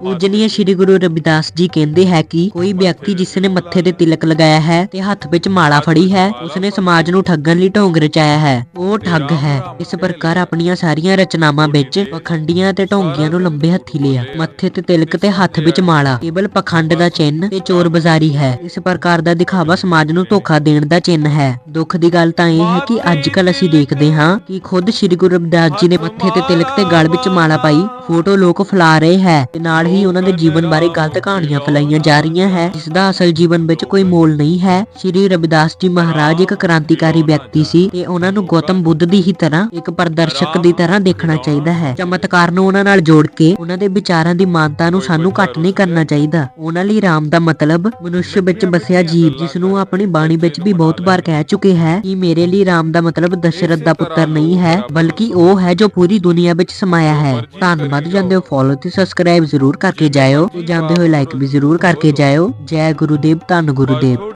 ਪੂਜਨੀय ਸ਼੍ਰੀ ਗੁਰੂ ਰਵਿਦਾਸ ਜੀ ਕਹਿੰਦੇ ਹੈ ਕਿ ਕੋਈ ਵਿਅਕਤੀ ਜਿਸ ਨੇ ਮੱਥੇ ਤੇ ਤਿਲਕ ਲਗਾਇਆ ਹੈ ਤੇ ਹੱਥ ਵਿੱਚ ਮਾਲਾ ਫੜੀ ਹੈ, ਉਸਨੇ ਸਮਾਜ ਨੂੰ ਠੱਗਣ ਲਈ ਢੋਂਗ ਰਚਾਇਆ ਹੈ। ਉਹ ਠੱਗ ਹੈ। ਇਸ ਪ੍ਰਕਾਰ ਆਪਣੀਆਂ ਸਾਰੀਆਂ ਰਚਨਾਵਾਂ ਵਿੱਚ ਪਖੰਡੀਆਂ ਤੇ ਢੋਂਗੀਆਂ ਨੂੰ ਲੰਬੇ ਹੱਥੀ ਲਿਆ। ਮੱਥੇ ਤੇ ਤਿਲਕ ਤੇ ਹੱਥ ਵਿੱਚ ਮਾਲਾ, ਕੇਵਲ ਪਖੰਡ ਦਾ ਚਿੰਨ ਤੇ ਚੋਰ ਬਜ਼ਾਰੀ ਹੈ। ਇਸ ਪ੍ਰਕਾਰ ਦਾ ਦਿਖਾਵਾ ਸਮਾਜ ਨੂੰ ਧੋਖਾ ਦੇਣ ਦਾ ਚਿੰਨ ਹੈ। ਦੁੱਖ ਦੀ ਗੱਲ ਤਾਂ ਇਹ ਹੈ ਕਿ ਅੱਜ ਕੱਲ ਅਸੀਂ ਦੇਖਦੇ ਹਾਂ ਕਿ ਖੁਦ ਸ੍ਰੀ ਗੁਰੂ ਰਵਿਦਾਸ ਜੀ ਨੇ ਮੱਥੇ ਤੇ ਤਿਲਕ ਤੇ ਗਲ ਵਿੱਚ ਮਾਲਾ ਪਾਈ ਫੋਟੋ ਲੋਕ ਫੈਲਾ ਰਹੇ ਹੈ। ਤੇ ਨਾਲ ਹੀ ਉਹਨਾਂ ਦੇ ਜੀਵਨ ਬਾਰੇ ਗਲਤ ਕਹਾਣੀਆਂ ਫੈਲਾਈਆਂ ਜਾ ਰਹੀਆਂ ਹੈ, ਜਿਸ ਦਾ ਅਸਲ ਜੀਵਨ ਵਿੱਚ ਕੋਈ ਮੋਲ ਨਹੀਂ ਹੈ। ਸ੍ਰੀ ਰਵਿਦਾਸ ਜੀ ਮਹਾਰਾਜ ਇੱਕ ਕ੍ਰਾਂਤੀਕਾਰੀ ਵਿਅਕਤੀ ਸੀ ਤੇ ਉਹਨਾਂ ਨੂੰ ਗੌਤਮ ਬੁੱਧ ਦੀ ਹੀ ਤਰ੍ਹਾਂ, ਇੱਕ ਪ੍ਰਦਰਸ਼ਕ ਦੀ ਤਰ੍ਹਾਂ ਦੇਖਣਾ ਚਾਹੀਦਾ ਹੈ। ਚਮਤਕਾਰ ਨੂੰ ਉਹਨਾਂ ਨਾਲ ਜੋੜ ਕੇ ਉਹਨਾਂ ਦੇ ਵਿਚਾਰਾਂ ਦੀ ਮਾਨਤਾ ਨੂੰ ਸਾਨੂੰ ਘੱਟ ਨਹੀਂ ਕਰਨਾ ਚਾਹੀਦਾ। ਉਹਨਾਂ ਲਈ ਰਾਮ ਦਾ ਮਤਲਬ, ਮਨੁੱਖ ਵਿੱਚ ਬਸਿਆ ਜੀਵ, ਜਿਸ ਨੂੰ ਆਪਣੀ ਬਾਣੀ ਵਿੱਚ ਵੀ ਬਹੁਤ ਵਾਰ ਕਹਿ ਚੁੱਕੇ ਹੈ ਕਿ ਮੇਰੇ ਲਈ ਰਾਮ ਦਾ ਮਤਲਬ ਦਸ਼ਰਥ ਦਾ ਪੁੱਤਰ ਨਹੀਂ ਹੈ, ਬਲਕਿ ਉਹ ਹੈ ਜੋ ਪੂਰੀ ਦੁਨੀਆ ਵਿੱਚ ਸਮਾਇਆ ਹੈ। ਧੰਨਵਾਦ। ਜਾਂਦੇ ਹੋ ਫੋਲੋ ਤੇ ਸਬਸਕ੍ਰਾਈਬ ਜ਼ਰੂਰ ਕਰਕੇ ਜਾਇਓ ਤੇ ਜਾਂਦੇ ਹੋਏ ਲਾਈਕ ਵੀ ਜ਼ਰੂਰ ਕਰਕੇ ਜਾਇਓ। ਜੈ ਗੁਰੂਦੇਵ, ਧੰਨ ਗੁਰੂਦੇਵ।